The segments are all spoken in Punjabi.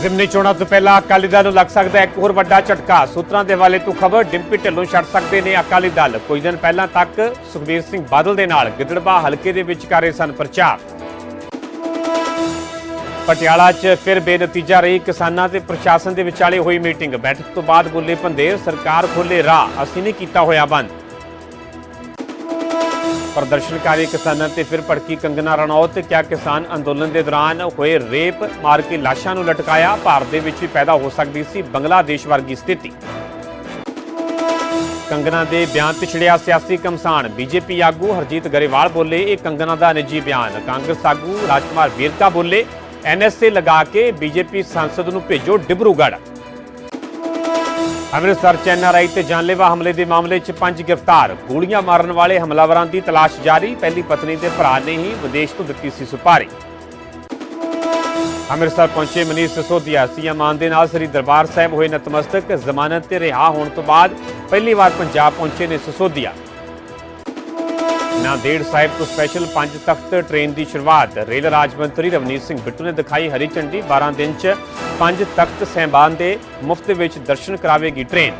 ਜ਼ਿਮਨੀ ਚੋਣਾਂ ਤੋਂ ਪਹਿਲਾਂ ਅਕਾਲੀ ਦਲ ਨੂੰ ਲੱਗ ਸਕਦਾ ਇੱਕ ਹੋਰ ਵੱਡਾ ਝਟਕਾ। ਸੂਤਰਾਂ ਦੇ ਹਵਾਲੇ ਤੋਂ ਖਬਰ, ਡਿੰਪੀ ਢਿੱਲੋਂ ਛੱਡ ਸਕਦੇ ਨੇ ਅਕਾਲੀ ਦਲ। ਕੁਝ ਦਿਨ ਪਹਿਲਾਂ ਤੱਕ ਸੁਖਬੀਰ ਸਿੰਘ ਬਾਦਲ ਦੇ ਨਾਲ ਗਿੱਦੜਬਾ ਹਲਕੇ ਦੇ ਵਿੱਚ ਕਰ ਰਹੇ ਸਨ ਪ੍ਰਚਾਰ। ਪਟਿਆਲਾ 'ਚ ਫਿਰ ਬੇਨਤੀਜਾ ਰਹੀ ਕਿਸਾਨਾਂ ਤੇ ਪ੍ਰਸ਼ਾਸਨ ਦੇ ਵਿਚਾਲੇ ਹੋਈ ਮੀਟਿੰਗ। ਬੈਠਕ ਤੋਂ ਬਾਅਦ ਬੋਲੇ ਪੰਦੇਰ ਸਰਕਾਰ ਖੋਲੇ ਰਾਹ। ਅਸੀਂ ਨਹੀਂ ਕੀਤਾ ਹੋਇਆ ਬੰਦ। ਪ੍ਰਦਰਸ਼ਨਕਾਰੀ ਕਿਸਾਨਾਂ ਤੇ ਫਿਰ ਭੜਕੀ ਕੰਗਨਾ ਰਣੌਤ ਕਿਹਾ ਕਿਸਾਨ ਅੰਦੋਲਨ ਦੇ ਦੌਰਾਨ ਹੋਏ ਰੇਪ ਮਾਰ ਕੇ ਲਾਸ਼ਾਂ ਨੂੰ ਲਟਕਾਇਆ, ਭਾਰਤ ਦੇ ਵਿੱਚ ਵੀ ਪੈਦਾ ਹੋ ਸਕਦੀ ਸੀ ਬੰਗਲਾਦੇਸ਼ ਵਰਗੀ ਸਥਿਤੀ। ਕੰਗਨਾ ਦੇ ਬਿਆਨ ਤੇ ਛਿੜਿਆ ਸਿਆਸੀ ਕਮਸਾਨ, ਬੀਜੇਪੀ ਆਗੂ ਹਰਜੀਤ ਗਰੇਵਾਲ ਬੋਲੇ, ਇਹ ਕੰਗਨਾ ਦਾ ਨਿੱਜੀ ਬਿਆਨ। ਕਾਂਗਰਸ ਆਗੂ ਰਾਜਕੁਮਾਰ ਵੀਰਕਾ ਬੋਲੇ ਐਨਐਸਏ ਲਗਾ ਕੇ ਬੀਜੇਪੀ ਸੰਸਦ ਨੂੰ ਭੇਜੋ ਡਿਬਰੂਗੜ੍ਹ। ਅੰਮ੍ਰਿਤਸਰ ਚ ਐਨਆਰਆਈ ਤੇ ਜਾਨਲੇਵਾ ਹਮਲੇ ਦੇ ਮਾਮਲੇ 'ਚ ਪੰਜ ਗ੍ਰਿਫਤਾਰ। ਗੋਲੀਆਂ ਮਾਰਨ ਵਾਲੇ ਹਮਲਾਵਰਾਂ ਦੀ ਤਲਾਸ਼ ਜਾਰੀ। ਪਹਿਲੀ ਪਤਨੀ ਦੇ ਭਰਾ ਨੇ ਹੀ ਵਿਦੇਸ਼ ਤੋਂ ਦਿੱਤੀ ਸੀ ਸੁਪਾਰੀ। ਅੰਮ੍ਰਿਤਸਰ ਪਹੁੰਚੇ ਮਨੀਸ਼ ਸਿਸੋਦੀਆ। ਸੀਐਮ ਮਾਨ ਦੇ ਨਾਲ ਸ੍ਰੀ ਦਰਬਾਰ ਸਾਹਿਬ ਹੋਏ ਨਤਮਸਤਕ। ਜ਼ਮਾਨਤ ਤੇ ਰਿਹਾ ਹੋਣ ਤੋਂ ਬਾਅਦ ਪਹਿਲੀ ਵਾਰ ਪੰਜਾਬ ਪਹੁੰਚੇ ਨੇ ਸਿਸੋਦੀਆ। ਨਾਂਦੇੜ ਸਾਹਿਬ ਤੋਂ ਸਪੈਸ਼ਲ ਪੰਜ ਤਖਤ ਟ੍ਰੇਨ ਦੀ ਸ਼ੁਰੂਆਤ। ਰੇਲ ਰਾਜ ਮੰਤਰੀ ਰਵਨੀਤ ਸਿੰਘ ਬਿੱਟੂ ਨੇ ਦਿਖਾਈ ਹਰੀ ਝੰਡੀ। 12 ਦਿਨ 'ਚ ਪੰਜ ਤਖਤ ਸਹਿਬਾਨ ਦੇ ਮੁਫਤ ਵਿੱਚ ਦਰਸ਼ਨ ਕਰਾਵੇਗੀ ਟ੍ਰੇਨ।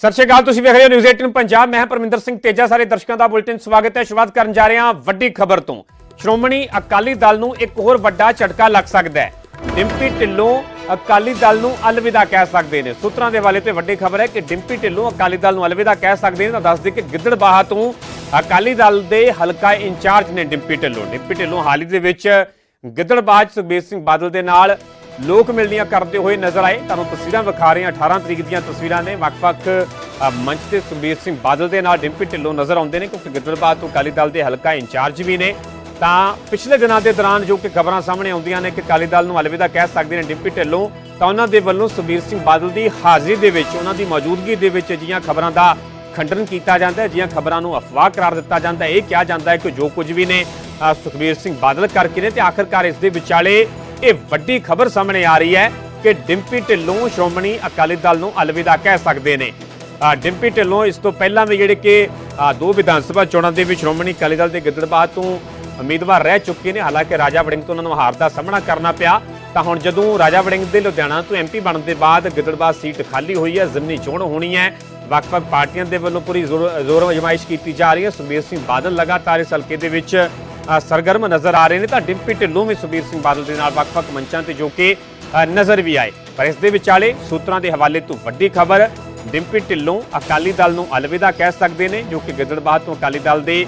ਸਤਿ ਸ਼੍ਰੀ ਅਕਾਲ, ਤੁਸੀਂ ਵੇਖ ਰਹੇ ਹੋ ਨਿਊਜ਼ 18 ਪੰਜਾਬ। ਮੈਂ ਪਰਮਿੰਦਰ ਸਿੰਘ ਤੇਜਾ। ਸਾਰੇ ਦਰਸ਼ਕਾਂ ਦਾ ਬੁਲੇਟਿਨ ਸਵਾਗਤ ਹੈ। ਸ਼ੁਰੂਆਤ ਕਰਨ ਜਾ ਰਹੇ ਹਾਂ ਵੱਡੀ ਖਬਰ ਤੋਂ। ਸ਼੍ਰੋਮਣੀ ਅਕਾਲੀ ਦਲ ਨੂੰ ਇੱਕ ਹੋਰ ਵੱਡਾ ਝਟਕਾ ਲੱਗ ਸਕਦਾ ਹੈ। ਡਿੰਪੀ ਢਿੱਲੋਂ ਅਕਾਲੀ ਦਲ ਨੂੰ ਅਲਵਿਦਾ ਕਹਿ ਸਕਦੇ ਨੇ। ਸੂਤਰਾਂ ਦੇ ਵਾਲੇ ਤੇ ਵੱਡੀ ਖਬਰ ਹੈ ਕਿ ਡਿੰਪੀ ਢਿੱਲੋਂ ਅਕਾਲੀ ਦਲ ਨੂੰ ਅਲਵਿਦਾ ਕਹਿ ਸਕਦੇ ਨੇ ਤਾਂ ਦੱਸ ਦੇ ਕਿ ਗਿੱਦੜਬਾਹਾ ਤੋਂ ਅਕਾਲੀ ਦਲ ਦੇ ਹਲਕਾ ਇੰਚਾਰਜ ਨੇ ਡਿੰਪੀ ਢਿੱਲੋਂ। ਡਿੰਪੀ ਢਿੱਲੋਂ ਹਾਲ ਹੀ ਦੇ ਵਿੱਚ ਗਿੱਦੜਬਾਹਾ ਸੁਖਬੀਰ ਸਿੰਘ ਬਾਦਲ ਦੇ ਨਾਲ ਲੋਕ ਮਿਲਣੀਆਂ ਕਰਦੇ ਹੋਏ ਨਜ਼ਰ ਆਏ। ਤੁਹਾਨੂੰ ਤਸਵੀਰਾਂ ਵਿਖਾ ਰਹੇ ਹਾਂ। 18 ਤਰੀਕ ਦੀਆਂ ਤਸਵੀਰਾਂ ਨੇ। ਵੱਖ-ਵੱਖ ਮੰਚ ਤੇ ਸੁਖਬੀਰ ਸਿੰਘ ਬਾਦਲ ਦੇ ਨਾਲ ਡਿੰਪੀ ਢਿੱਲੋਂ ਨਜ਼ਰ ਆਉਂਦੇ ਨੇ ਕਿਉਂਕਿ ਗਿੱਦੜਬਾਹਾ ਤੋਂ ਅਕਾਲੀ ਦਲ ਦੇ ਹਲਕਾ ਇੰਚਾਰਜ ਵੀ ਨੇ। ਤਾਂ ਪਿਛਲੇ ਦਿਨਾਂ ਦੇ ਦੌਰਾਨ ਜੋ ਕਿ ਖਬਰਾਂ ਸਾਹਮਣੇ ਆਉਂਦੀਆਂ ਨੇ ਕਿ ਅਕਾਲੀ ਦਲ ਨੂੰ ਅਲਵਿਦਾ ਕਹਿ ਸਕਦੇ ਨੇ ਡਿੰਪੀ ਢਿੱਲੋਂ, ਤਾਂ ਉਹਨਾਂ ਦੇ ਵੱਲੋਂ ਸੁਖਬੀਰ ਸਿੰਘ ਬਾਦਲ ਦੀ ਹਾਜ਼ਰੀ ਦੇ ਵਿੱਚ, ਉਹਨਾਂ ਦੀ ਮੌਜੂਦਗੀ ਦੇ ਵਿੱਚ ਅਜਿਹੀਆਂ ਖਬਰਾਂ ਦਾ ਖੰਡਨ ਕੀਤਾ ਜਾਂਦਾ ਹੈ ਅਜਿਹੀਆਂ ਖਬਰਾਂ ਨੂੰ ਅਫਵਾਹ ਕਰਾਰ ਦਿੱਤਾ ਜਾਂਦਾ ਹੈ। ਇਹ ਕਿਹਾ ਜਾਂਦਾ ਹੈ ਕਿ ਜੋ ਕੁਝ ਵੀ ਨੇ ਸੁਖਬੀਰ ਸਿੰਘ ਬਾਦਲ ਕਰਕੇ ਨੇ ਤੇ ਆਖਰਕਾਰ ਇਸ ਦੇ ਵਿਚਾਲੇ ਇਹ ਵੱਡੀ ਖਬਰ ਸਾਹਮਣੇ ਆ ਰਹੀ ਹੈ ਕਿ ਡਿੰਪੀ ਢਿੱਲੋਂ ਸ਼੍ਰੋਮਣੀ ਅਕਾਲੀ ਦਲ ਨੂੰ ਅਲਵਿਦਾ ਕਹਿ ਸਕਦੇ ਨੇ। ਡਿੰਪੀ ਢਿੱਲੋਂ ਇਸ ਤੋਂ ਪਹਿਲਾਂ ਵੀ ਜਿਹੜੇ ਕਿ ਦੋ ਵਿਧਾਨ ਸਭਾ ਚੋਣਾਂ ਦੇ ਵਿੱਚ ਸ਼੍ਰੋਮਣੀ ਅਕਾਲੀ ਦਲ ਦੇ ਗਿੱਦੜਬਾਹ ਤੋਂ ਉਮੀਦਵਾਰ ਰਹਿ ਚੁੱਕੇ ਨੇ। ਹਾਲਾਂਕਿ ਰਾਜਾ ਵੜਿੰਗ ਤੋਂ ਉਹਨਾਂ ਨੂੰ ਹਾਰ ਦਾ ਸਾਹਮਣਾ ਕਰਨਾ ਪਿਆ। ਤਾਂ ਹੁਣ ਜਦੋਂ ਰਾਜਾ ਵੜਿੰਗ ਦੇ ਲੁਧਿਆਣਾ ਤੋਂ ਐਮਪੀ ਬਣਨ ਦੇ ਬਾਅਦ ਗਿੱਦੜਬਾਹ ਸੀਟ ਖਾਲੀ ਹੋਈ ਹੈ, ਜ਼ਿਮਨੀ ਚੋਣ ਹੋਣੀ ਹੈ। ਵੱਖ-ਵੱਖ ਪਾਰਟੀਆਂ ਦੇ ਵੱਲੋਂ ਪੂਰੀ ਜ਼ੋਰ ਜ਼ੋਰ ਅਜਮਾਇਸ਼ ਕੀਤੀ ਜਾ ਰਹੀ ਹੈ। ਸੁਖਬੀਰ ਸਿੰਘ ਬਾਦਲ ਲਗਾਤਾਰ ਇਸ ਹਲਕੇ ਦੇ ਵਿੱਚ ਸਰਗਰਮ ਨਜ਼ਰ ਆ ਰਹੇ ਨੇ। ਤਾਂ ਡਿੰਪੀ ਢਿੱਲੋਂ ਵੀ ਸੁਖਬੀਰ ਸਿੰਘ ਬਾਦਲ ਦੇ ਨਾਲ ਵੱਖ-ਵੱਖ ਮੰਚਾਂ ਤੇ ਜੋ ਕਿ ਨਜ਼ਰ ਵੀ ਆਏ। ਪਰ ਇਸ ਦੇ ਵਿਚਾਲੇ ਸੂਤਰਾਂ ਦੇ ਹਵਾਲੇ ਤੋਂ ਵੱਡੀ ਖਬਰ, ਡਿੰਪੀ ਢਿੱਲੋਂ ਅਕਾਲੀ ਦਲ ਨੂੰ ਅਲਵਿਦਾ ਕਹਿ ਸਕਦੇ ਨੇ, ਜੋ ਕਿ ਗਿੱਦੜਬਾਹ ਤੋਂ ਅਕਾਲੀ ਦਲ ਦੇ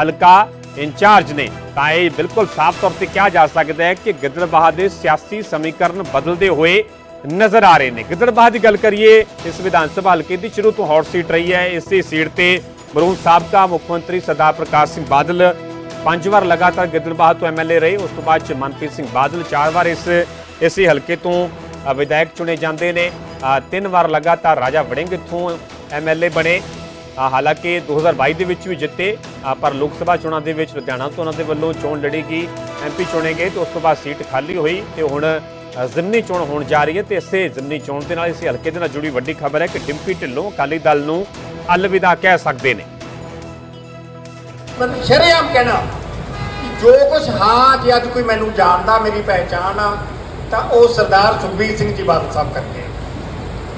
ਹਲਕਾ ਇੰਚਾਰਜ ਨੇ। ਤਾਂ ਇਹ ਬਿਲਕੁਲ ਸਾਫ਼ ਤੌਰ ਤੇ ਕਿਹਾ ਜਾ ਸਕਦਾ ਹੈ ਕਿ ਗਿੱਦੜਬਾਹਾ ਦੇ ਸਿਆਸੀ ਸਮੀਕਰਨ ਬਦਲਦੇ ਹੋਏ ਨਜ਼ਰ ਆ ਰਹੇ ਨੇ। ਗਿੱਦੜਬਾਹਾ ਦੀ ਗੱਲ ਕਰੀਏ, ਇਸ ਵਿਧਾਨ ਸਭਾ ਹਲਕੇ ਦੀ ਸ਼ੁਰੂ ਤੋਂ ਹੌਟ ਸੀਟ ਰਹੀ ਹੈ। ਇਸੇ ਸੀਟ ਤੇ ਮਰਹੂਮ ਸਾਬਕਾ ਮੁੱਖ ਮੰਤਰੀ ਸਰਦਾਰ ਪ੍ਰਕਾਸ਼ ਸਿੰਘ ਬਾਦਲ ਪੰਜ ਵਾਰ ਲਗਾਤਾਰ ਗਿੱਦੜਬਾਹਾ ਤੋਂ ਐਮਐਲਏ ਰਹੇ। ਉਸ ਤੋਂ ਬਾਅਦ ਚ ਮਨਪ੍ਰੀਤ ਸਿੰਘ ਬਾਦਲ ਚਾਰ ਵਾਰ ਇਸ, ਇਸੇ ਹਲਕੇ ਤੋਂ ਵਿਧਾਇਕ ਚੁਣੇ ਜਾਂਦੇ ਨੇ। ਤਿੰਨ ਵਾਰ ਲਗਾਤਾਰ ਰਾਜਾ ਵੜਿੰਗ ਇੱਥੋਂ ਐਮਐਲਏ ਬਣੇ। ਹਾਲਾਂਕਿ 2022 ਦੇ ਵਿੱਚ ਵੀ ਜਿੱਤੇ ਪਰ ਲੋਕ ਸਭਾ ਚੋਣਾਂ ਦੇ ਵਿੱਚ ਲੁਧਿਆਣਾ ਤੋਂ ਉਹਨਾਂ ਦੇ ਵੱਲੋਂ ਚੋਣ ਲੜੀ ਗਈ ਐਮਪੀ ਚੁਣੇ ਗਏ ਤੇ ਉਸ ਤੋਂ ਬਾਅਦ ਸੀਟ ਖਾਲੀ ਹੋਈ ਤੇ ਹੁਣ ਜ਼ਿਮਨੀ ਚੋਣ ਹੋਣ ਜਾ ਰਹੀ ਹੈ ਤੇ ਇਸੇ ਜ਼ਿਮਨੀ ਚੋਣ ਦੇ ਨਾਲ ਇਸੇ ਹਲਕੇ ਦੇ ਨਾਲ ਜੁੜੀ ਵੱਡੀ ਖਬਰ ਹੈ ਕਿ ਡਿੰਪੀ ਢਿੱਲੋਂ ਅਕਾਲੀ ਦਲ ਨੂੰ ਅਲਵਿਦਾ ਕਹਿ ਸਕਦੇ ਨੇ ਮਤਲਬ ਸ਼ਰੇਆਮ ਕਹਿਣਾ ਜੋ ਕੁਝ ਹਾਂ ਜੇ ਅੱਜ ਕੋਈ ਮੈਨੂੰ ਜਾਣਦਾ, ਮੇਰੀ ਪਹਿਚਾਣ ਆ, ਤਾਂ ਉਹ ਸਰਦਾਰ ਸੁਖਬੀਰ ਸਿੰਘ ਜੀ ਬਾਦਲ ਸਾਹਿਬ ਕਰਕੇ ਆ।